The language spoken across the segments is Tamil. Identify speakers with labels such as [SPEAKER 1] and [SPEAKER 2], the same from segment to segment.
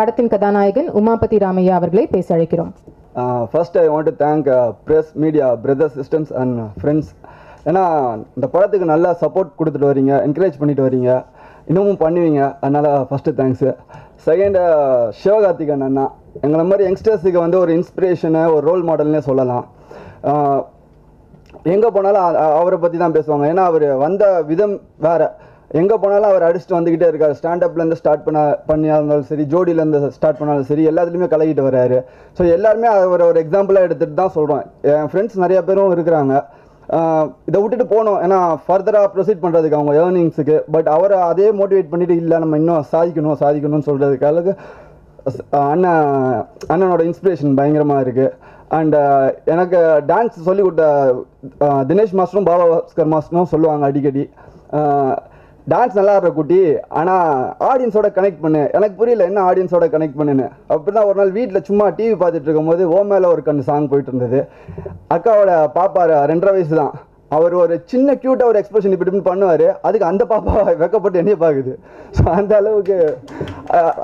[SPEAKER 1] படத்தின் கதாநாயகன் உமாபதி ராமையா அவர்களை பேச அழைக்கிறோம்.
[SPEAKER 2] First I want to thank press media brother sisters and friends ஏன்னா இந்த படத்துக்கு நல்லா சப்போர்ட் கொடுத்துட்டு வரீங்க என்கரேஜ் பண்ணிட்டு வரீங்க. இன்னமும் பண்ணுவீங்க. அதனால் first thanks second uh, Sivakarthikeyan அண்ணா. எங்களை மாதிரி யங்ஸ்டர்ஸுக்கு வந்து ஒரு இன்ஸ்பிரேஷனு ஒரு ரோல் மாடல்னே சொல்லலாம். எங்கே போனாலும் அவரை பற்றி தான் பேசுவாங்க. ஏன்னா அவர் வந்த விதம் வேறு. எங்கே போனாலும் அவர் அடிச்சுட்டு வந்துக்கிட்டே இருக்கார். ஸ்டாண்டப்லேருந்து ஸ்டார்ட் பண்ண பண்ணியா இருந்தாலும் சரி ஜோடியிலேருந்து ஸ்டார்ட் பண்ணாலும் சரி எல்லாத்துலேயுமே கலகிட்டு வர்றாரு. ஸோ எல்லாருமே அவர் ஒரு எக்ஸாம்பிளாக எடுத்துகிட்டு தான் சொல்கிறோம் என் ஃப்ரெண்ட்ஸ் நிறைய பேரும் இருக்கிறாங்க. இதை விட்டுட்டு போகணும். ஏன்னா ஃபர்தராக ப்ரொசீட் பண்ணுறதுக்கு அவங்க ஏர்னிங்ஸுக்கு பட் அவரை அதே மோட்டிவேட் பண்ணிவிட்டு இல்லை நம்ம இன்னும் சாதிக்கணும் சாதிக்கணும்னு சொல்கிறதுக்காக அண்ணன் அண்ணனோட இன்ஸ்பிரேஷன் பயங்கரமாக இருக்குது அண்ட் எனக்கு டான்ஸ் சொல்லிக் கொடுத்த தினேஷ் மாஸ்டரும் பாபா பாஸ்கர் மாஸ்டரும் சொல்லுவாங்க அடிக்கடி. டான்ஸ் நல்லா ஆடுற குட்டி ஆனால் ஆடியன்ஸோட கனெக்ட் பண்ணு. எனக்கு புரியல என்ன ஆடியன்ஸோட கனெக்ட் பண்ணுன்னு. அப்படி தான் ஒரு நாள் வீட்டில் சும்மா டிவி பார்த்துட்டு இருக்கும்போது ஓ மேலே ஒரு கண்ணு சாங் போயிட்டு இருந்தது. அக்காவோட பாப்பா ரெண்டரை வயசு தான் அவர் ஒரு சின்ன க்யூட்டாக ஒரு எக்ஸ்பிரஷன் இப்படி பண்ணுவார். அதுக்கு அந்த பாப்பா வெக்கப்பட்டு என்னைய பார்க்குது. ஸோ அந்த அளவுக்கு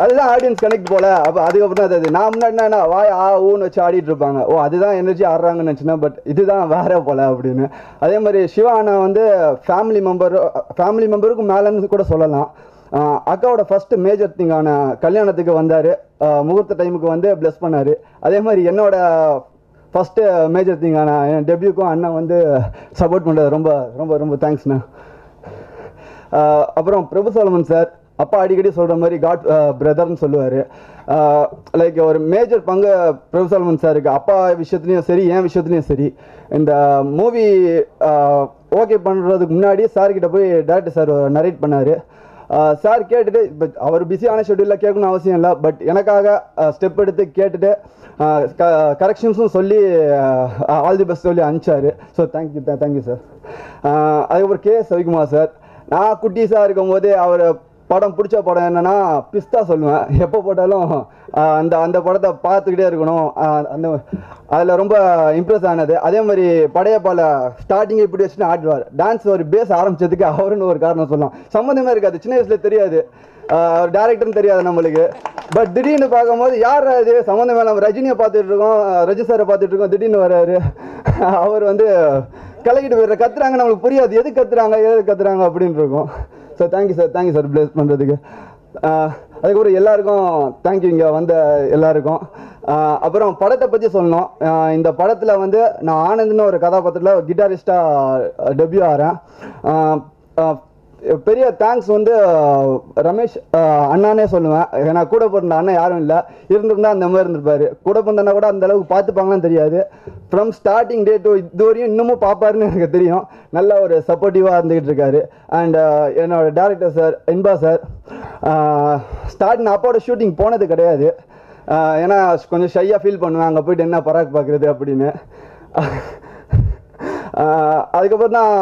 [SPEAKER 2] அதுதான் ஆடியன்ஸ் கனெக்ட் போல. அப்போ அதுக்கப்புறம் தான் அது நான் முன்னாடி என்ன வாய் ஆ ஊன்னு வச்சு ஆடிட்டு இருப்பாங்க. ஓ அதுதான் எனர்ஜி ஆடுறாங்கன்னு நினச்சினா பட் இதுதான் வேற போல அப்படின்னு. அதே மாதிரி சிவா அண்ணா வந்து ஃபேமிலி மெம்பர் ஃபேமிலி மெம்பருக்கு மேலேன்னு கூட சொல்லலாம். அக்காவோட ஃபர்ஸ்ட் மேஜர் திங்கான கல்யாணத்துக்கு வந்தார். முகூர்த்த டைமுக்கு வந்து ப்ளஸ் பண்ணார். அதே மாதிரி என்னோட ஃபஸ்ட்டு மேஜர் திங்கான என் டெபியூக்கும் அண்ணன் வந்து சப்போர்ட் பண்ணுறது ரொம்ப ரொம்ப ரொம்ப தேங்க்ஸ்ண்ணா அப்புறம் பிரபு சோலமன் சார் அப்பா அடிக்கடி சொல்கிற மாதிரி காட் பிரதர்னு சொல்லுவார். லைக் ஒரு மேஜர் பங்கு பிரபு சோலமன் சாருக்கு அப்பா விஷயத்துலையும் சரி என் விஷயத்துலையும் சரி. இந்த மூவி ஓகே uh, பண்ணுறதுக்கு முன்னாடி சார்கிட்ட போய் டேரக்டர் சார் நரேட் பண்ணார். சார் கேட்டுட்டு இப்போ அவர் பிஸியான ஷெட்யூலில் கேட்கணும் அவசியம் இல்லை. பட் எனக்காக uh, ஸ்டெப் எடுத்து கேட்டுட்டு uh, கரெக்ஷன்ஸும் சொல்லி ஆல் தி பெஸ்ட் சொல்லி அனுப்பிச்சார். So thank you thank you sir அதுக்கப்புறம் கே ரவிக்குமார் சார் நான் குட்டீஸாக இருக்கும்போது அவர் படம் பிடிச்ச படம் என்னென்னா பிஸ்தா சொல்லுவேன். எப்போ போட்டாலும் அந்த அந்த படத்தை பார்த்துக்கிட்டே இருக்கணும். அந்த அதில் ரொம்ப இம்ப்ரெஸ் ஆனது. அதே மாதிரி படையப்பால ஸ்டார்டிங் இப்படி வச்சுன்னு ஆடுவார் டான்ஸ் ஒரு பேஸ் ஆரம்பிச்சதுக்கு அவருன்னு ஒரு காரணம் சொல்லலாம். சம்மந்தமே இருக்காது. சின்ன வயசுல தெரியாது. டேரக்டர்னு தெரியாது நம்மளுக்கு. பட் திடீர்னு பார்க்கும்போது யார் இது? சம்மந்தமே நம்ம ரஜினியை பார்த்துட்டு இருக்கோம். ரஜி சாரை பார்த்துட்டு இருக்கோம். திடீர்னு வர்றாரு. அவர் வந்து கலக்கிட்டு போயிடுற கத்துறாங்க நம்மளுக்கு புரியாது. எது கத்துறாங்க? எது கத்துறாங்க? அப்படின்னு இருக்கும். So thank you sir thank you sir place பண்ணுறதுக்கு அதுக்கப்புறம் எல்லாருக்கும் தேங்க்யூ இங்கே வந்த எல்லாருக்கும். அப்புறம் படத்தை பற்றி சொல்லணும். இந்த படத்தில் வந்து நான் ஆனந்த்னு ஒரு கதாபாத்திரத்தில் கிட்டாரிஸ்டாக டெபியூ ஆகிறேன் பெரிய தேங்க்ஸ் வந்து ரமேஷ் அண்ணானே சொல்லுவேன். ஏன்னா கூட பிறந்த அண்ணன் யாரும் இல்லை. இருந்திருந்தா அந்த மாதிரி இருந்திருப்பாரு. கூட பிறந்தனா கூட அந்த அளவுக்கு பார்த்துப்பாங்களான்னு தெரியாது. ஃப்ரம் ஸ்டார்டிங் டே டு இதுவரையும் இன்னமும் பார்ப்பாருன்னு எனக்கு தெரியும். நல்ல ஒரு சப்போர்ட்டிவாக இருந்துகிட்டு இருக்காரு. அண்ட் என்னோட director sir Inba sir start நான் அப்பாவோட ஷூட்டிங் போனது கிடையாது. ஏன்னா கொஞ்சம் ஷையாக ஃபீல் பண்ணுவேன். அங்கே போயிட்டு என்ன பராக் பார்க்குறது அப்படின்னு. அதுக்கப்புறம் தான்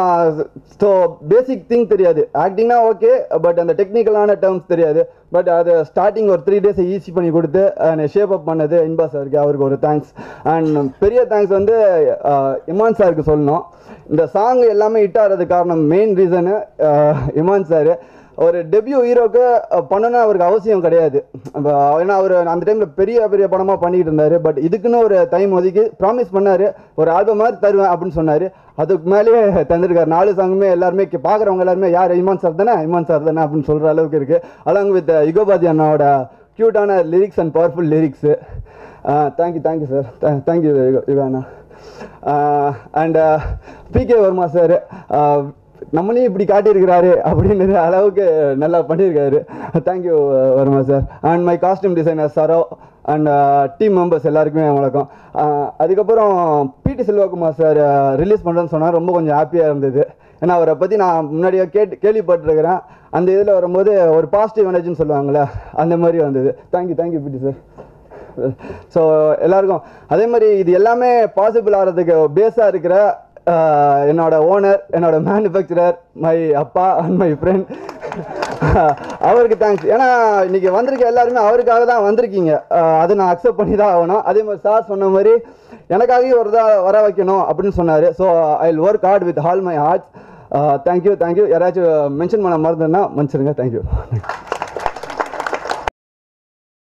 [SPEAKER 2] ஸோ பேசிக் திங் தெரியாது. ஆக்டிங்னா ஓகே பட் அந்த டெக்னிக்கலான டேர்ம்ஸ் தெரியாது. பட் அது ஸ்டார்டிங் ஒரு த்ரீ டேஸ் ஈஸி பண்ணி கொடுத்து ஷேப் அப் பண்ணது இன்பா சாருக்கு அவருக்கு ஒரு தேங்க்ஸ் அண்ட் பெரிய தேங்க்ஸ் வந்து இமான் சாருக்கு சொல்லணும். இந்த சாங் எல்லாமே ஹிட் ஆகிறது காரணம் மெயின் ரீசனு இமான் சார் ஒரு டெபியூ ஹீரோக்கு பண்ணணும்னு அவருக்கு அவசியம் கிடையாது. ஏன்னா அவர் அந்த டைமில் பெரிய பெரிய படமாக பண்ணிக்கிட்டு இருந்தார். பட் இதுக்குன்னு ஒரு டைம் ஒதுக்கி ப்ராமிஸ் பண்ணார் ஒரு ஆல்பம் மாதிரி தருவேன் அப்படின்னு சொன்னார். அதுக்கு மேலேயே தந்திருக்காரு. நாலு சாங்குமே எல்லாருமே பார்க்குறவங்க எல்லாருமே யார் இமான் சார் தானே? இமான் சார் தானே? அப்படின்னு சொல்கிற அளவுக்கு இருக்குது அலாங் வித் யுகபாதி அண்ணாவோட க்யூட்டான lyrics and powerful lyrics thank you thank you sir thank you Yuga Anna. And PK Varma sir நம்மளையும் இப்படி காட்டியிருக்கிறாரு அப்படின்ற அளவுக்கு நல்லா பண்ணியிருக்காரு. Thank you Varma sir and my costume designer Saro and team members எல்லாருக்குமே வணக்கம். Uh, அதுக்கப்புறம் பிடி செல்வகுமார் சார் ரிலீஸ் uh, பண்ணுறேன்னு சொன்னால் ரொம்ப கொஞ்சம் ஹாப்பியாக இருந்தது. ஏன்னா அவரை பற்றி நான் முன்னாடியே கேட்டு கேள்விப்பட்டிருக்கிறேன். அந்த இதில் வரும்போது ஒரு பாசிட்டிவ் எனர்ஜின்னு சொல்லுவாங்களே அந்த மாதிரி வந்தது. தேங்க்யூ தேங்க்யூ பிடி சார் ஸோ எல்லாருக்கும் அதே மாதிரி இது எல்லாமே பாசிபிள் ஆகிறதுக்கு பேஸாக இருக்கிற என்னோட ஓனர் என்னோட மேனுஃபேக்சரர் மை அப்பா அண்ட் மை ஃப்ரெண்ட் அவருக்கு தேங்க்ஸ் ஏன்னா இன்னைக்கு வந்திருக்க எல்லாருமே அவருக்காக தான் வந்திருக்கீங்க. அதை நான் அக்செப்ட் பண்ணி தான் ஆகணும். அதே மாதிரி சார் சொன்ன மாதிரி எனக்காகவே ஒரு தான் வர வைக்கணும் அப்படின்னு சொன்னார். So I will work hard with all my hearts thank you thank you யாராச்சும் மென்ஷன் பண்ண மறந்துன்னா மன்னிச்சிருங்க. தேங்க்யூ